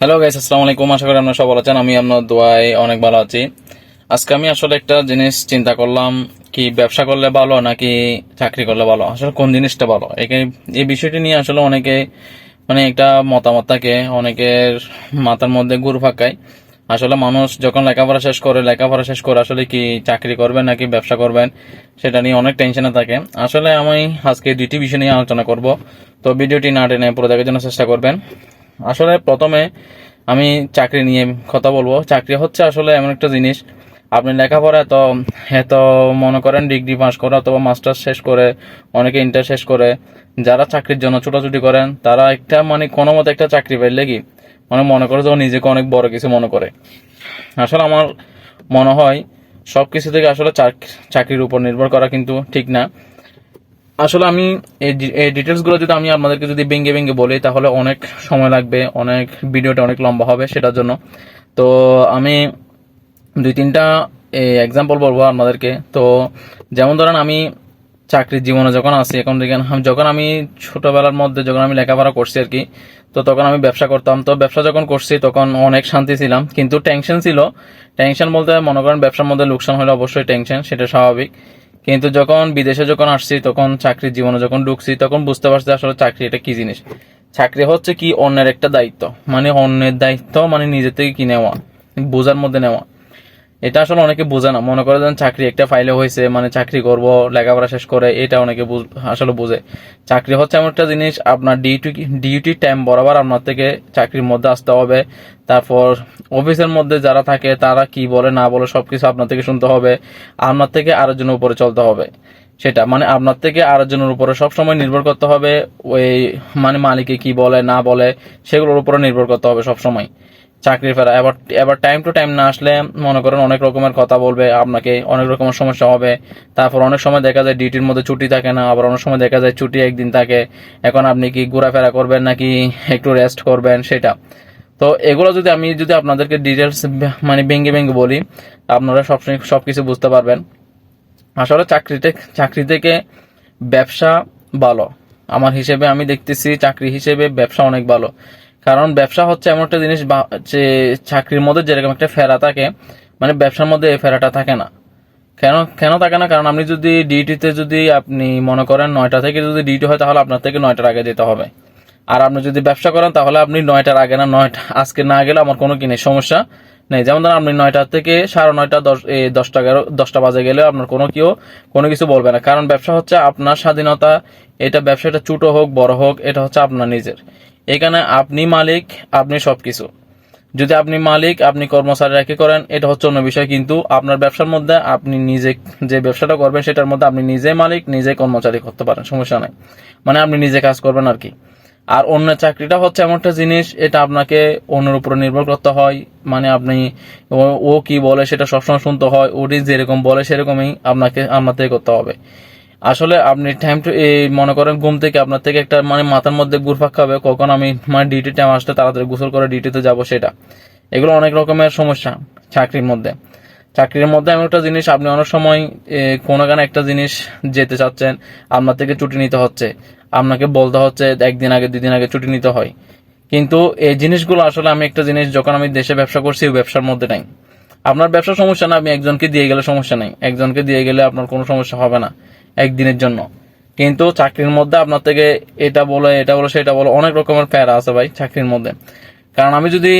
Hello guys আসসালামু আলাইকুম। আশা করি আপনারা সব ভালো আছেন। আমি আপনার দোয়ায় অনেক ভালো আছি। আজকে আমি আসলে একটা জিনিস চিন্তা করলাম, কি ব্যবসা করলে ভালো নাকি চাকরি করলে ভালো? আসলে কোন জিনিসটা ভালো? এই বিষয়টি নিয়ে আসলে অনেকে মানে একটা মতামত থাকে, অনেকের মাথার মধ্যে গুড় ফাঁকায়। আসলে মানুষ যখন লেখাপড়া শেষ করে, লেখাপড়া শেষ করে আসলে কি চাকরি করবেন নাকি ব্যবসা করবেন, সেটা নিয়ে অনেক টেনশনে থাকে। আসলে আমি আজকে দুইটি বিষয় নিয়ে আলোচনা করব। তো ভিডিওটি না টেনে পুরো দেখার জন্য চেষ্টা করবেন। আসলে প্রথমে আমি চাকরি নিয়ে কথা বলব। চাকরি হচ্ছে আসলে এমন একটা জিনিস। আপনি লেখাপড়া তো এত মনে করেন ডিগ্রি পাস করে অথবা মাস্টার্স শেষ করে, অনেকে ইন্টার শেষ করে, যারা চাকরির জন্য ছোটাছুটি করেন, তারা একটা মানে কোনো মতো একটা চাকরি পাইলে কি? মানে মনে করে যে ও নিজেকে অনেক বড় কিছু মনে করে। আসলে আমার মনে হয় সব কিছু থেকে আসলে চাক- চাকরির উপর নির্ভর করা কিন্তু ঠিক না। আসলে আমি এই ডি- এই ডিটেলসগুলো যদি আমি আপনাদেরকে যদি ভেঙে ভেঙে বলি, তাহলে অনেক সময় লাগবে, অনেক ভিডিওটা অনেক লম্বা হবে সেটার জন্য। তো আমি দুই তিনটা এক্সাম্পল বলব আপনাদেরকে। তো যেমন ধরেন আমি চাকরির জীবনে যখন আছি, এখন দেখেন যখন আমি ছোটবেলার মধ্যে যখন আমি লেখাপড়া করছি আর কি, তো তখন আমি ব্যবসা করতাম। তো ব্যবসা যখন করছি, তখন অনেক শান্তি ছিলাম, কিন্তু টেনশন ছিল। টেনশন বলতে মনে করেন ব্যবসার মধ্যে লোকসান হলে অবশ্যই টেনশন সেটা স্বাভাবিক। কিন্তু যখন বিদেশে যখন আসছি, তখন চাকরির জীবনে যখন ঢুকছি, তখন বুঝতে পারছি আসলে চাকরি এটা কি জিনিস। চাকরি হচ্ছে কি অন্যের একটা দায়িত্ব। মানে অন্যের দায়িত্ব মানে নিজে থেকে কি নেওয়া, বোঝার মধ্যে নেওয়া। এটা আসলে অনেকে বোঝে না। মনে করে যেন চাকরি একটা ফাইলে হয়েছে মানে চাকরি করব, লেখাপড়া শেষ করে, এটা অনেকে আসলে বুঝে। চাকরি হচ্ছে এমন একটা জিনিস, আপনার ডিউটি ডিউটি টাইম বরাবর আপনার থেকে চাকরির মধ্যে আসতে হবে। তারপর অফিসের মধ্যে যারা থাকে, তারা কি বলে, না বলে সবকিছু আপনার থেকে শুনতে হবে। আপনার থেকে আরেকজনের উপরে চলতে হবে। সেটা মানে আপনার থেকে আরেকজনের উপরে সবসময় নির্ভর করতে হবে। ওই মানে মালিকে কি বলে, না বলে, সেগুলোর উপরে নির্ভর করতে হবে সবসময়। চাকরি ফেরা, এবার এবার টাইম টু টাইম না আসলে মনে করেন অনেক রকমের কথা বলবে, আপনাকে অনেক রকমের সমস্যা হবে। তারপর অনেক সময় দেখা যায় ডিউটির মধ্যে ছুটি থাকে না, আবার অনেক সময় দেখা যায় ছুটি একদিন থাকে। এখন আপনি কি ঘোরাফেরা করবেন নাকি একটু রেস্ট করবেন সেটা? তো এগুলো যদি আমি যদি আপনাদেরকে ডিটেলস মানে ভেঙ্গে ভেঙ্গে বলি, আপনারা সব সব কিছু বুঝতে পারবেন। আসলে চাকরিতে, চাকরি থেকে ব্যবসা ভালো। আমার হিসেবে আমি দেখতেছি চাকরি হিসেবে ব্যবসা অনেক ভালো। কারণ ব্যবসা হচ্ছে এমন একটা জিনিস যে চাকরির মধ্যে যেরকম একটা ফেরা থাকে মানে ব্যবসার মধ্যে এই ফেরাটা থাকে না। কেন কেন থাকে না? কারণ আপনি যদি ডিউটিতে যদি আপনি মনে করেন নয়টা থেকে যদি ডিউটি হয়, তাহলে আপনার থেকে নয়টার আগে যেতে হবে। আর আপনি যদি ব্যবসা করেন, তাহলে আপনি নয়টার আগে না, নয়টা, আজকে না গেলে আমার কোনো কি নেই, সমস্যা নেই। যেমন ধরেন আপনি নয়টা থেকে সাড়ে নয়টা, দশ, এই দশটা এগারো, দশটা বাজে গেলে আপনার কোনো কেউ কোনো কিছু বলবে না। কারণ ব্যবসা হচ্ছে আপনার স্বাধীনতা, এটা ব্যবসাটা ছোটো হোক, বড় হোক, এটা হচ্ছে আপনার নিজের। এখানে আপনি মালিক, আপনি সবকিছু। যদি আপনি মালিক, আপনি কর্মচারী রেখে করেন, এটা হচ্ছে অন্য বিষয়, কিন্তু আপনার ব্যবসার মধ্যে আপনি নিজে যে ব্যবসাটা করবেন, সেটার মধ্যে আপনি নিজে মালিক, নিজে কর্মচারী করতে পারেন, সমস্যা নাই। মানে আপনি নিজে কাজ করবেন আর কি। আর অন্য চাকরিটা হচ্ছে এমন একটা জিনিস, এটা আপনাকে অন্যের উপরে নির্ভর করতে হয়। মানে আপনি ও- কি বলে সেটা সবসময় শুনতে হয় ওটি যেরকম বলে সেরকমই আপনাকে থেকে করতে হবে। আসলে আপনি টাইম টু এই মনে করেন ঘুম থেকে আপনার থেকে একটা মানে মাথার মধ্যে ঘুরপাক খাবে কখন আমি মানে ডিউটি টাইম আসতে তাড়াতাড়ি গোসল করে ডিউটিতে যাব সেটা। এগুলো অনেক রকমের সমস্যা চাকরির মধ্যে। চাকরির মধ্যে এমন একটা জিনিস আপনি অনেক সময় এ, কোনো গানে একটা জিনিস যেতে চাচ্ছেন আপনার থেকে ছুটি নিতে হচ্ছে। আপনাকে বলতে হচ্ছে একদিন আগে দুদিন আগে ছুটি নিতে হয়। কিন্তু এই জিনিসগুলো আসলে আমি একটা জিনিস যখন আমি দেশে ব্যবসা করছি ওই ব্যবসার মধ্যে নাই। আপনার ব্যবসার সমস্যা না আমি একজনকে দিয়ে গেলে সমস্যা নেই। একজনকে দিয়ে গেলে আপনার কোনো সমস্যা হবে না। একদিনের জন্য। কিন্তু চাকরির মধ্যে আপনার থেকে এটা বলে এটা বলে, সেটা বলে, অনেক রকমের প্যারা আছে ভাই চাকরির মধ্যে। কারণ আমি যদি,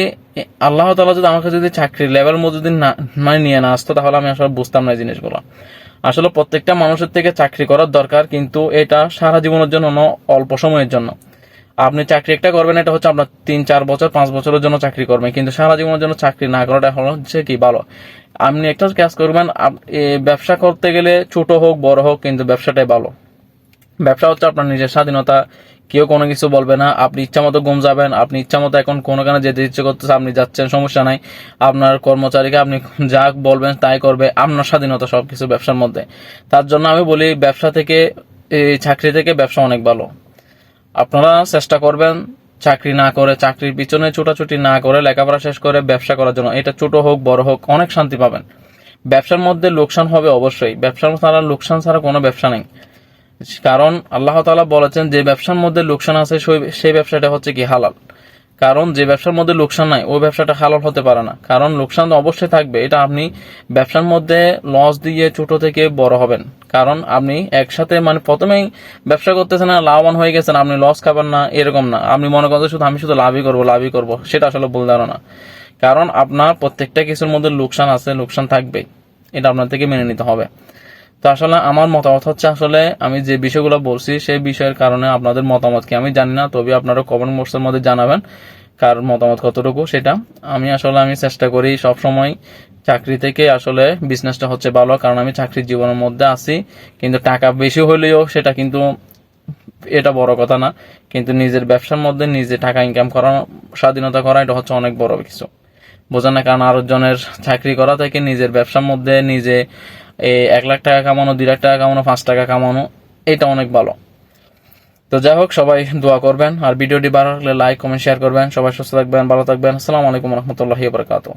আল্লাহ তালা যদি আমাকে যদি চাকরির লেভেল মধ্যে যদি না মানে নিয়ে না আসতো, তাহলে আমি আসলে বুঝতাম না এই জিনিসগুলো। আসলে প্রত্যেকটা মানুষের থেকে চাকরি করার দরকার, কিন্তু এটা সারা জীবনের জন্য না, অল্প সময়ের জন্য। আপনি চাকরি একটা করবেন, এটা হচ্ছে আপনার তিন, চার বছর, পাঁচ বছরের জন্য চাকরি করবেন। কিন্তু সারা জীবনের জন্য চাকরি না করাটা হলো হচ্ছে কি ভালো। আপনি একটা কাজ করবেন ব্যবসা করতে গেলে ছোট হোক, বড় হোক, কিন্তু ব্যবসাটাই ভালো। ব্যবসা হচ্ছে আপনার নিজের স্বাধীনতা, কেউ কোনো কিছু বলবে না, আপনি ইচ্ছা মতো ঘুম যাবেন, আপনি ইচ্ছা মতো এখন কোনো কারণে যেতে ইচ্ছে করতেছে, আপনি যাচ্ছেন, সমস্যা নাই। আপনার কর্মচারীকে আপনি যা বলবেন তাই করবে, আপনার স্বাধীনতা সবকিছু ব্যবসার মধ্যে। তার জন্য আমি বলি, ব্যবসা থেকে এই চাকরি থেকে ব্যবসা অনেক ভালো। আপনারা চেষ্টা করবেন চাকরি না করে, চাকরির পিছনে ছোটাছুটি না করে, লেখাপড়া শেষ করে ব্যবসা করার জন্য। এটা ছোট হোক, বড় হোক, অনেক শান্তি পাবেন। ব্যবসার মধ্যে লোকসান হবে অবশ্যই। ব্যবসার ছাড়া লোকসান ছাড়া কোনো ব্যবসা নেই। কারণ আল্লাহ তাআলা বলেছেন, যে ব্যবসার মধ্যে লোকসান আছে, সেই- ব্যবসাটা হচ্ছে কি হালাল। কারণ যে ব্যবসার মধ্যে লোকসান নাই, ওই ব্যবসাটা হালাল হতে পারে না। কারণ লোকসান অবশ্যই থাকবে। এটা আপনি ব্যবসার মধ্যে লস দিয়ে ছোট থেকে বড় হবেন। কারণ আপনি একসাথে মানে প্রথমেই ব্যবসা করতেছেন না লাভবান হয়ে গেছেন, আপনি লস খাবেন না, এরকম না। আপনি মনে করেন যে শুধু আমি শুধু লাভই করব লাভই করব, সেটা আসলে ভুল ধারণা। কারণ আপনার প্রত্যেকটা কিছুর মধ্যে লোকসান আছে, লোকসান থাকবে এটা আপনার থেকে মেনে নিতে হবে। তো আসলে আমার মতামত হচ্ছে আসলে আমি যে বিষয়গুলো বলছি, সেই বিষয়ের কারণে আপনাদের মতামত কি আমি জানি না, তবে আপনারা কমেন্ট বক্সের মধ্যে জানাবেন। কার মতামত কতটুকু সেটা। আমি আসলে আমি চেষ্টা করি সব সময় চাকরি থেকে আসলে বিজনেসটা হচ্ছে ভালো, কারণ আমি চাকরির জীবনের মধ্যে আছি। কিন্তু টাকা বেশি হলেও সেটা কিন্তু এটা বড় কথা না। কিন্তু নিজের ব্যবসার মধ্যে নিজে টাকা ইনকাম করা, স্বাধীনতা করা, এটা হচ্ছে অনেক বড় কিছু। বোঝেন না কারণ আরও জনের চাকরি করা থেকে নিজের ব্যবসার মধ্যে নিজে এক লাখ টাকা কামানো, দুই লাখ টাকা কামানো, পাঁচ টাকা কামানো, এটা অনেক ভালো। তো যাই হোক, সবাই দোয়া করবেন। আর ভিডিওটি ভালো লাগলে লাইক কমেন্ট শেয়ার করবেন। সবাই সুস্থ থাকবেন, ভালো থাকবেন। আসসালামু আলাইকুম রহমতুল্লাহি বারকাতুহ।